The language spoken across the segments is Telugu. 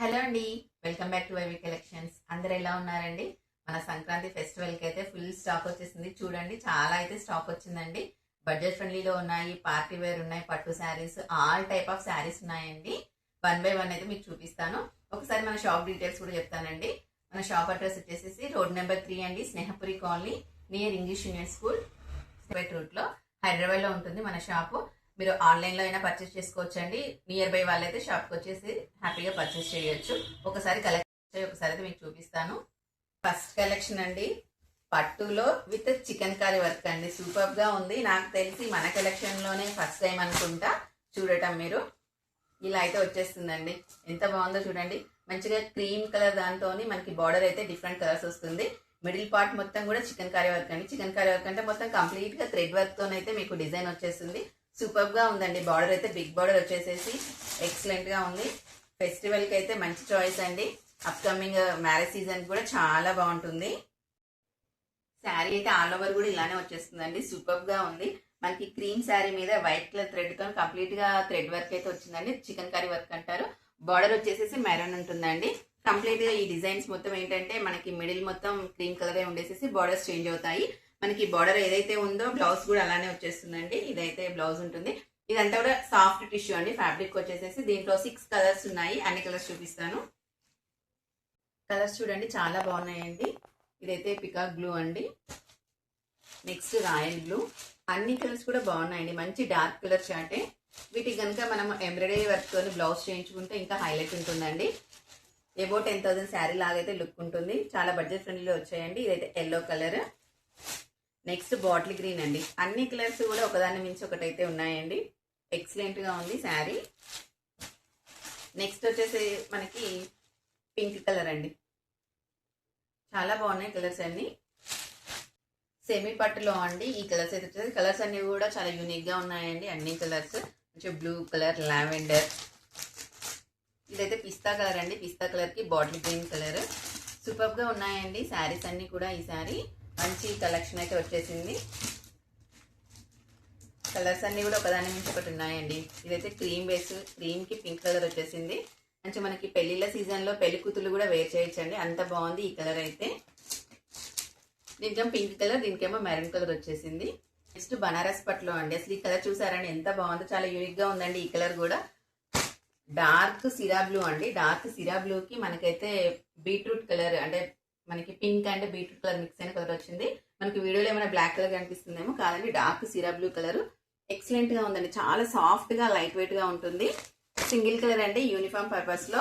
హలో అండి welcome back to YV Collections. అందరు ఎలా ఉన్నారండి? మన సంక్రాంతి ఫెస్టివల్కి అయితే ఫుల్ స్టాక్ వచ్చేసింది. చూడండి చాలా అయితే స్టాక్ వచ్చిందండి. బడ్జెట్ ఫ్రెండ్లీలో ఉన్నాయి పార్టీ వేర్ ఉన్నాయి పట్టు sarees all type of sarees ఉన్నాయండి. వన్ బై వన్ అయితే మీకు చూపిస్తాను. ఒకసారి మన షాప్ డీటెయిల్స్ కూడా చెప్తానండి. మన షాప్ అడ్రస్ వచ్చేసి రోడ్ నెంబర్ త్రీ అండి Snehapuri colony near English union school రూట్లో హైదరాబాద్లో ఉంటుంది మన షాపు మీరు ఆన్లైన్లో అయినా పర్చేస్ చేసుకోవచ్చండి. నియర్ బై వాళ్ళైతే షాప్కి వచ్చేసి హ్యాపీగా పర్చేస్ చేయొచ్చు. ఒకసారి కలెక్షన్ ఒకసారి అయితే మీకు చూపిస్తాను. ఫస్ట్ కలెక్షన్ అండి. పట్టులో విత్ చికెన్ కర్రీ వర్క్ అండి. సూపర్గా ఉంది. నాకు తెలిసి మన కలెక్షన్లోనే ఫస్ట్ టైం అనుకుంటా చూడటం మీరు. ఇలా అయితే వచ్చేస్తుందండి. ఎంత బాగుందో చూడండి. మంచిగా క్రీమ్ కలర్ దాంతో మనకి బార్డర్ అయితే డిఫరెంట్ కలర్స్ వస్తుంది. మిడిల్ పార్ట్ మొత్తం కూడా చికెన్ కర్రీ వర్క్ అండి. చికెన్ కర్రీ వర్క్ అంటే మొత్తం కంప్లీట్గా థ్రెడ్ వర్క్తోనైతే మీకు డిజైన్ వచ్చేస్తుంది. సూపర్గా ఉందండి. బార్డర్ అయితే బిగ్ బార్డర్ వచ్చేసేసి ఎక్సలెంట్గా ఉంది. ఫెస్టివల్కి అయితే మంచి చాయిస్ అండి. అప్కమింగ్ మ్యారేజ్ సీజన్ కూడా చాలా బాగుంటుంది. శారీ అయితే ఆల్ ఓవర్ కూడా ఇలానే వచ్చేస్తుందండి. సూపర్గా ఉంది. మనకి క్రీమ్ శారీ మీద వైట్ కలర్ థ్రెడ్తో కంప్లీట్గా థ్రెడ్ వర్క్ అయితే వచ్చిందండి. చికెన్ కర్రీ వర్క్ అంటారు. బార్డర్ వచ్చేసేసి మెరూన్ ఉంటుందండి. కంప్లీట్గా ఈ డిజైన్స్ మొత్తం ఏంటంటే మనకి మిడిల్ మొత్తం క్రీమ్ కలర్ ఉండేసేసి బార్డర్స్ చేంజ్ అవుతాయి. మనకి బార్డర్ ఏదైతే ఉందో బ్లౌజ్ కూడా అలానే వచ్చేస్తుందండి. ఇదైతే బ్లౌజ్ ఉంటుంది. ఇదంతా కూడా సాఫ్ట్ టిష్యూ అండి. ఫ్యాబ్రిక్ వచ్చేసేసి దీంట్లో సిక్స్ కలర్స్ ఉన్నాయి. అన్ని కలర్స్ చూపిస్తాను. కలర్స్ చూడండి చాలా బాగున్నాయండి. ఇదైతే పికాక్ బ్లూ అండి. నెక్స్ట్ రాయల్ బ్లూ అన్ని కలర్స్ కూడా బాగున్నాయండి. మంచి డార్క్ కలర్ చాటే వీటికి కనుక మనం ఎంబ్రాయిడరీ వర్క్తో బ్లౌజ్ చేయించుకుంటే ఇంకా హైలైట్ ఉంటుందండి. ఎబో టెన్ థౌసండ్ శారీ లాగైతే లుక్ ఉంటుంది. చాలా బడ్జెట్ ఫ్రెండ్లీలో వచ్చాయండి. ఇదైతే yellow colour next bottle green అండి. అన్ని కలర్స్ కూడా ఒకదాని మించి ఒకటైతే ఉన్నాయండి. ఎక్సలెంట్గా ఉంది శారీ. నెక్స్ట్ వచ్చేసి మనకి పింక్ కలర్ అండి. చాలా బాగున్నాయి కలర్స్ అన్ని. సెమీ పట్టులో అండి. ఈ కలర్స్ అయితే వచ్చేసి కలర్స్ అన్ని కూడా చాలా యూనిక్గా ఉన్నాయండి. అన్ని కలర్స్. కొంచెం బ్లూ కలర్ లావెండర్ ఇదైతే పిస్తా కలర్ అండి. పిస్తా కలర్కి బాటిల్ గ్రీన్ కలర్. సూపర్గా ఉన్నాయండి. శారీస్ అన్ని కూడా ఈ శారీ. మంచి కలెక్షన్ అయితే వచ్చేసింది. కలర్స్ అన్నీ కూడా ఒకదాని నుంచి ఒకటి ఉన్నాయండి. ఇదైతే క్రీమ్ బేస్ క్రీమ్కి పింక్ కలర్ వచ్చేసింది. మంచి మనకి పెళ్ళిళ్ళ సీజన్లో పెళ్ళి కూతులు కూడా వేర్ చేయొచ్చండి అంత బాగుంది ఈ కలర్ అయితే. దీనికేమో పింక్ కలర్ దీనికేమో మెరూన్ కలర్ వచ్చేసింది. నెక్స్ట్ బనారస్ పట్లో అండి. అసలు ఈ కలర్ చూసారండి? ఎంత బాగుందో చాలా యూనిక్గా ఉందండి ఈ కలర్ కూడా. డార్క్ సిరా బ్లూ అండి. డార్క్ సిరా బ్లూ కి మనకైతే బీట్రూట్ కలర్ అంటే మనకి pink and beetroot colour mix అయిన కలర్ వచ్చింది. మనకి వీడియోలో ఏమైనా బ్లాక్ కలర్ కనిపిస్తుందేమో కాదండి. డార్క్ సిరా బ్లూ కలర్. ఎక్సలెంట్గా ఉందండి. చాలా సాఫ్ట్గా లైట్ వెయిట్గా ఉంటుంది. సింగిల్ కలర్ అండి యూనిఫామ్ పర్పస్లో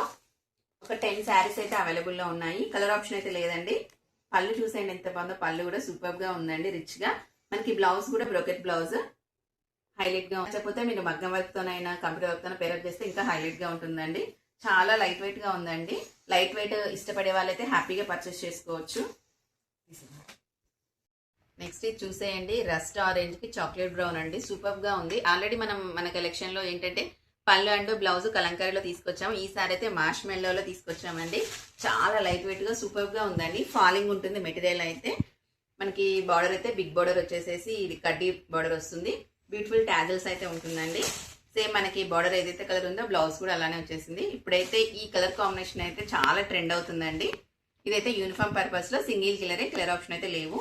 ఒక టెన్ శారీస్ అయితే అవైలబుల్లో ఉన్నాయి. కలర్ ఆప్షన్ అయితే లేదండి. పళ్ళు చూసేయండి. ఎంత బాగుందో పళ్ళు కూడా సూపర్గా ఉందండి రిచ్గా. మనకి బ్లౌజ్ కూడా బ్రోకెట్ బ్లౌజ్ హైలైట్గా ఉంచకపోతే మీరు మగ్గం వర్క్ తోనైనా కంప్యూటర్ వర్క్ తోనైనా పేరప్ చేస్తే ఇంకా హైలైట్గా ఉంటుందండి. చాలా లైట్ వెయిట్గా ఉందండి. లైట్ వెయిట్ ఇష్టపడే వాళ్ళైతే హ్యాపీగా పర్చేస్ చేసుకోవచ్చు. నెక్స్ట్ ఇది చూసేయండి. రస్ట్ ఆరెంజ్కి చాక్లెట్ బ్రౌన్ అండి. సూపర్గా ఉంది. ఆల్రెడీ మనం మన కలెక్షన్లో ఏంటంటే పళ్ళు అండ్ బ్లౌజ్ కలంకారీలో తీసుకొచ్చాము. ఈసారి అయితే మాష్ మెల్లోలో తీసుకొచ్చామండి. చాలా లైట్ వెయిట్గా సూపర్గా ఉందండి. ఫాలింగ్ ఉంటుంది మెటీరియల్ అయితే. మనకి బార్డర్ అయితే బిగ్ బార్డర్ వచ్చేసేసి ఇది కడ్డీ బార్డర్ వస్తుంది. బ్యూటిఫుల్ ట్యాజల్స్ అయితే ఉంటుందండి. సేమ్ మనకి బార్డర్ ఏదైతే కలర్ ఉందో బ్లౌజ్ కూడా అలానే వచ్చేసింది. ఇప్పుడైతే ఈ కలర్ కాంబినేషన్ అయితే చాలా ట్రెండ్ అవుతుందండి. ఇదైతే యూనిఫామ్ పర్పస్లో సింగిల్ కలరే కలర్ ఆప్షన్ అయితే లేవు.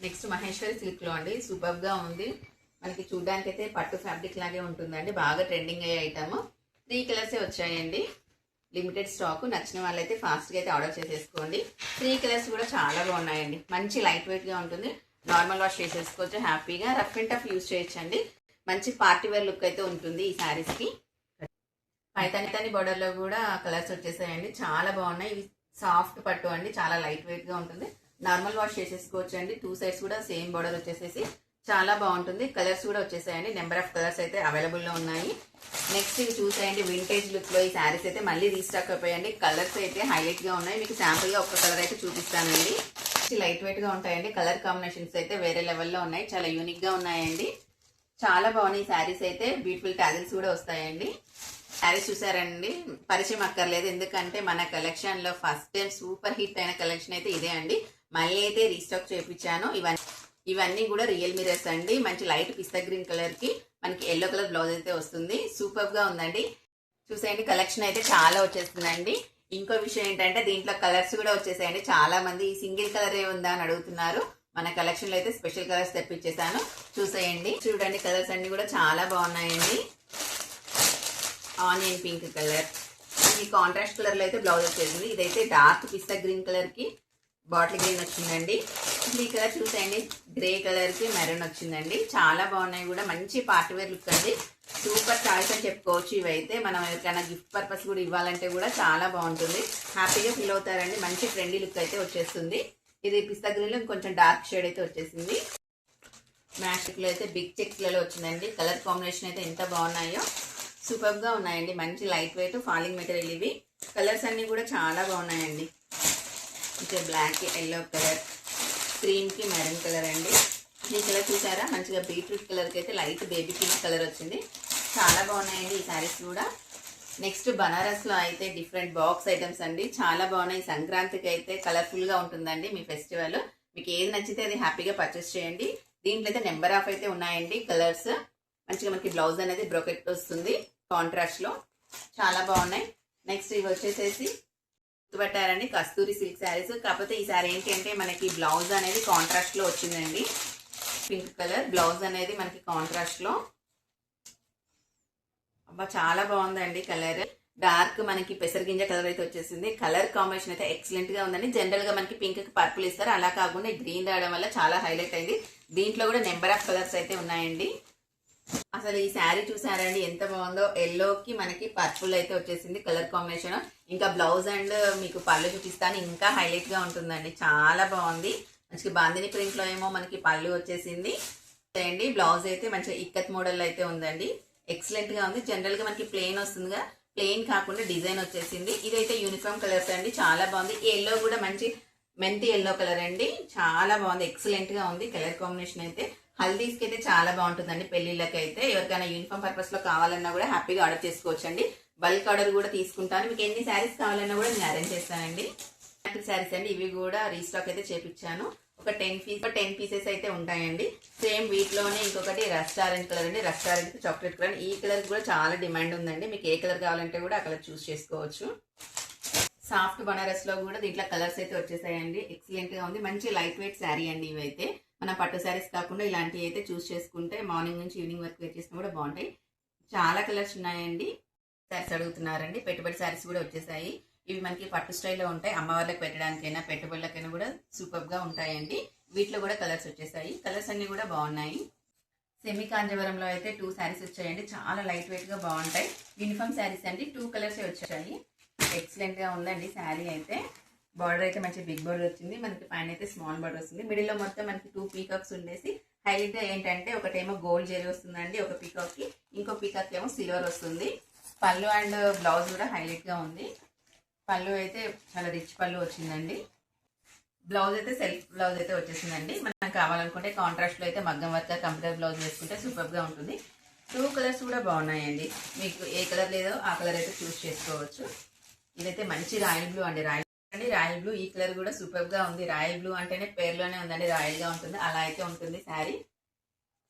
నెక్స్ట్ మహేశ్వరి సిల్క్లో అండి. సూపర్గా ఉంది. మనకి చూడడానికి అయితే పట్టు ఫ్యాబ్రిక్ లాగే ఉంటుందండి. బాగా ట్రెండింగ్ అయ్యే ఐటమ్ త్రీ కలర్సే వచ్చాయండి. లిమిటెడ్ స్టాక్ నచ్చిన వాళ్ళైతే ఫాస్ట్గా అయితే ఆర్డర్ చేసేసుకోండి. త్రీ కలర్స్ కూడా చాలా బాగున్నాయండి. మంచి లైట్ వెయిట్గా ఉంటుంది. నార్మల్ వాష్ చేసేసుకోవచ్చు. హ్యాపీగా రఫ్ అండ్ టఫ్ యూజ్ చేయొచ్చండి. మంచి పార్టీ వేర్ లుక్ అయితే ఉంటుంది ఈ శారీస్కి తని బోర్డర్లో కూడా కలర్స్ వచ్చేసాయండి. చాలా బాగున్నాయి. ఇవి సాఫ్ట్ పట్టు అండి. చాలా లైట్ వెయిట్గా ఉంటుంది. నార్మల్ వాష్ చేసేసుకోవచ్చు అండి టూ సైడ్స్ కూడా సేమ్ బోర్డర్ వచ్చేసేసి చాలా బాగుంటుంది. కలర్స్ కూడా వచ్చేసాయండి. నెంబర్ ఆఫ్ కలర్స్ అయితే అవైలబుల్లో ఉన్నాయి. నెక్స్ట్ ఇవి చూసేయండి. వింటేజ్ లుక్లో ఈ శారీస్ అయితే మళ్ళీ రీస్టాక్ అయిపోయాయండి. కలర్స్ అయితే హైలైట్గా ఉన్నాయి. మీకు శాంపుల్గా ఒక్క ఒక కలర్ అయితే చూపిస్తానండి. లైట్ వెయిట్గా ఉంటాయండి. కలర్ కాంబినేషన్స్ అయితే వేరే లెవెల్లో ఉన్నాయి. చాలా యూనిక్గా ఉన్నాయండి. చాలా బాగున్నాయి శారీస్ అయితే. బ్యూటిఫుల్ క్యాజల్స్ కూడా వస్తాయండి. శారీస్ చూసారండి. పరిచయం అక్కర్లేదు. ఎందుకంటే మన కలెక్షన్లో ఫస్ట్ టైం సూపర్ హిట్ అయిన కలెక్షన్ అయితే ఇదే అండి. మళ్ళీ అయితే రీస్టాక్ చేయించాను ఇవన్నీ ఇవన్నీ కూడా రియల్ మిరర్స్ అండి. మంచి లైట్ పిస్తా గ్రీన్ కలర్కి. మనకి ఎల్లో కలర్ బ్లౌజ్ అయితే వస్తుంది. సూపర్గా ఉందండి. చూసేయండి. కలెక్షన్ అయితే చాలా వచ్చేస్తుందండి. ఇంకో విషయం ఏంటంటే దీంట్లో కలర్స్ కూడా వచ్చేసాయండి. చాలా మంది సింగిల్ కలర్ ఏ ఉందా అని అడుగుతున్నారు. మన కలెక్షన్లో అయితే స్పెషల్ కలర్స్ తెప్పించేసాను చూసేయండి. చూడండి కలర్స్ అన్ని కూడా చాలా బాగున్నాయండి. ఆనియన్ పింక్ కలర్ ఈ కాంట్రాస్ట్ కలర్లో అయితే బ్లౌజ్ వచ్చేసింది. ఇదైతే డార్క్ పిస్తా గ్రీన్ కలర్కి బాటిల్ గ్రీన్ వచ్చిందండి. ఈ కలర్ చూసేయండి గ్రే కలర్కి మెరూన్ వచ్చిందండి. చాలా బాగున్నాయి కూడా. మంచి పార్టీ వేర్ లుక్ అండి. సూపర్ చాయిస్ అని చెప్పుకోవచ్చు ఇవైతే. మనం ఎవరికైనా గిఫ్ట్ పర్పస్ కూడా ఇవ్వాలంటే కూడా చాలా బాగుంటుంది. హ్యాపీగా ఫీల్ అవుతారండి. మంచి ట్రెండీ లుక్ అయితే వచ్చేస్తుంది. ఇది పిస్తా గ్రీన్లో కొంచెం డార్క్ షేడ్ అయితే వచ్చేసింది. మ్యాస్టిక్లో అయితే బిగ్ చెక్స్లలో వచ్చిందండి. కలర్ కాంబినేషన్ అయితే ఎంత బాగున్నాయో సూపర్గా ఉన్నాయండి. మంచి లైట్ వెయిట్ ఫాలింగ్ మెటీరియల్ ఇవి. కలర్స్ అన్ని కూడా చాలా బాగున్నాయండి. ఇంకా బ్లాక్ ఎల్లో కలర్ క్రీమ్కి మెరూన్ కలర్ అండి. ఈ కలర్ చూసారా? మంచిగా బీట్రూట్ కలర్కి అయితే లైట్ బేబీ పింక్ కలర్ వచ్చింది. చాలా బాగున్నాయండి ఈ శారీస్ కూడా. నెక్స్ట్ బనారస్లో అయితే డిఫరెంట్ బాక్స్ ఐటమ్స్ అండి. చాలా బాగున్నాయి. సంక్రాంతికి అయితే కలర్ఫుల్గా ఉంటుందండి మీ ఫెస్టివల్. మీకు ఏది నచ్చితే అది హ్యాపీగా పర్చేస్ చేయండి. దీంట్లో అయితే నెంబర్ ఆఫ్ అయితే ఉన్నాయండి కలర్స్. మంచిగా మనకి బ్లౌజ్ అనేది బ్రొకెట్ వస్తుంది కాంట్రాస్ట్లో. చాలా బాగున్నాయి. నెక్స్ట్ ఇవి వచ్చేసేసి గుర్తుపట్టారండి కస్తూరి సిల్క్ శారీస్. కాకపోతే ఈ శారీ ఏంటి అంటే మనకి బ్లౌజ్ అనేది కాంట్రాస్ట్లో వచ్చిందండి. Pink colour. బ్లౌజ్ అనేది మనకి కాంట్రాస్ట్లో. అబ్బా చాలా బాగుందండి కలర్. డార్క్ మనకి పెసరగింజ కలర్ అయితే వచ్చేసింది. కలర్ కాంబినేషన్ అయితే ఎక్సలెంట్గా ఉందండి. జనరల్గా మనకి పింక్కి పర్పుల్ ఇస్తారు. అలా కాకుండా గ్రీన్ రావడం వల్ల చాలా హైలైట్ అయింది. దీంట్లో కూడా నెంబర్ ఆఫ్ కలర్స్ అయితే ఉన్నాయండి. అసలు ఈ శారీ చూసారండి ఎంత బాగుందో. ఎల్లో కి మనకి పర్పుల్ అయితే వచ్చేసింది కలర్ కాంబినేషన్ ఇంకా బ్లౌజ్ అండ్ మీకు పళ్ళు చూపిస్తాను. ఇంకా హైలైట్గా ఉంటుందండి. చాలా బాగుంది. మంచిగా బాందిని ప్రింట్లో ఏమో మనకి పళ్ళు వచ్చేసింది. అండి బ్లౌజ్ అయితే మంచిగా ఇక్కత్ మోడల్ అయితే ఉందండి. ఎక్సలెంట్గా ఉంది. జనరల్గా మనకి ప్లెయిన్ వస్తుందిగా. ప్లెయిన్ కాకుండా డిజైన్ వచ్చేసింది. ఇదైతే యూనిఫామ్ కలర్స్ అండి. చాలా బాగుంది. ఎల్లో కూడా మంచి మెంతి ఎల్లో కలర్ అండి. చాలా బాగుంది. ఎక్సలెంట్గా ఉంది. కలర్ కాంబినేషన్ అయితే హల్దీస్కి అయితే చాలా బాగుంటుందండి. పెళ్ళిళ్ళకి అయితే ఎవరికైనా యూనిఫామ్ పర్పస్లో కావాలన్నా కూడా హ్యాపీగా ఆర్డర్ చేసుకోవచ్చండి. బల్క్ ఆర్డర్ కూడా తీసుకుంటాను. మీకు ఎన్ని శారీస్ కావాలన్నా కూడా నేను అరేంజ్ చేస్తానండి. శారీస్ అండి. ఇవి కూడా రీస్టాక్ అయితే చేపించాను ఒక టెన్ పీస్ టెన్ పీసెస్ అయితే ఉంటాయండి. సేమ్ వీటిలోనే ఇంకొకటి రెస్టారెంట్ కలర్ అండి. రెస్టారెంట్ చాక్లెట్ కలర్ ఈ కలర్ కూడా చాలా డిమాండ్ ఉందండి. మీకు ఏ కలర్ కావాలంటే కూడా ఆ కలర్ చూస్ చేసుకోవచ్చు. సాఫ్ట్ బనారస్లో కూడా దీంట్లో కలర్స్ అయితే వచ్చేసాయండి. ఎక్సలెంట్గా ఉంది. మంచి లైట్ వెయిట్ శారీ అండి ఇవైతే. మన పట్టు శారీస్ కాకుండా ఇలాంటివి అయితే చూస్ చేసుకుంటే మార్నింగ్ నుంచి ఈవినింగ్ వరకు వేసేసినా కూడా బాగుంటాయి. చాలా కలర్స్ ఉన్నాయండి. శారీస్ అడుగుతున్నారండి. పెట్టుబడి శారీస్ కూడా వచ్చేసాయి. ఇవి మనకి పట్టు స్టైల్లో ఉంటాయి. అమ్మవార్లకు పెట్టడానికైనా పెట్టుబడులకైనా కూడా సూపర్గా ఉంటాయండి. వీటిలో కూడా కలర్స్ వచ్చేసాయి కలర్స్ అన్ని కూడా బాగున్నాయి. సెమీ కాంజవరంలో అయితే టూ శారీస్ వచ్చాయండి. చాలా లైట్ వెయిట్గా బాగుంటాయి. యూనిఫామ్ శారీస్ అండి. టూ కలర్స్ వచ్చాయి. ఎక్సలెంట్గా ఉందండి శారీ అయితే. బార్డర్ అయితే మంచి బిగ్ బార్డర్ వచ్చింది. మనకి పైన అయితే స్మాల్ బార్డర్ వస్తుంది. మిడిల్లో మొత్తం మనకి టూ పీకాక్స్ ఉండేసి హైలైట్గా ఏంటంటే ఒకటేమో గోల్డ్ జెరీ వస్తుందండి ఒక పీకాక్కి. ఇంకో పీకాక్ ఏమో సిల్వర్ వస్తుంది. పళ్ళు అండ్ బ్లౌజ్ కూడా హైలైట్గా ఉంది. పళ్ళు అయితే చాలా రిచ్ పళ్ళు వచ్చిందండి. బ్లౌజ్ అయితే సెల్ఫ్ బ్లౌజ్ అయితే వచ్చేసిందండి. మనం కావాలనుకుంటే కాంట్రాస్ట్లో అయితే మగ్గం వర్క్ కంప్యూటర్ బ్లౌజ్ వేసుకుంటే సూపర్గా ఉంటుంది. టూ కలర్స్ కూడా బాగున్నాయండి. మీకు ఏ కలర్ లేదో ఆ కలర్ అయితే చూస్ చేసుకోవచ్చు. ఇదైతే మంచి రాయల్ బ్లూ అండి. రాయల్ అండి రాయల్ బ్లూ ఈ కలర్ కూడా సూపర్గా ఉంది. రాయల్ బ్లూ అంటేనే పేర్లోనే ఉందండి. రాయల్గా ఉంటుంది. అలా అయితే ఉంటుంది శారీ.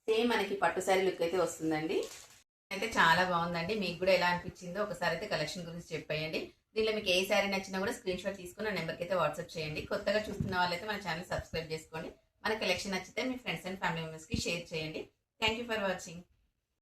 సేమ్ మనకి పట్టు శారీ లుక్ అయితే వస్తుందండి. అయితే చాలా బాగుందండి. మీకు కూడా ఎలా అనిపించిందో ఒకసారి అయితే కలెక్షన్ గురించి చెప్పేయండి. దీనిలో మీకు ఏ శారీ నచ్చినా కూడా స్క్రీన్ షాట్ తీసుకుని నా నెంబర్కి అయితే వాట్సాప్ చేయండి. కొత్తగా చూస్తున్న వాళ్ళైతే మన ఛానల్ సబ్స్క్రైబ్ చేసుకోండి. మన కలెక్షన్ నచ్చితే మీ ఫ్రెండ్స్ అండ్ ఫ్యామిలీ మెంబర్స్కి షేర్ చేయండి. Thank you for watching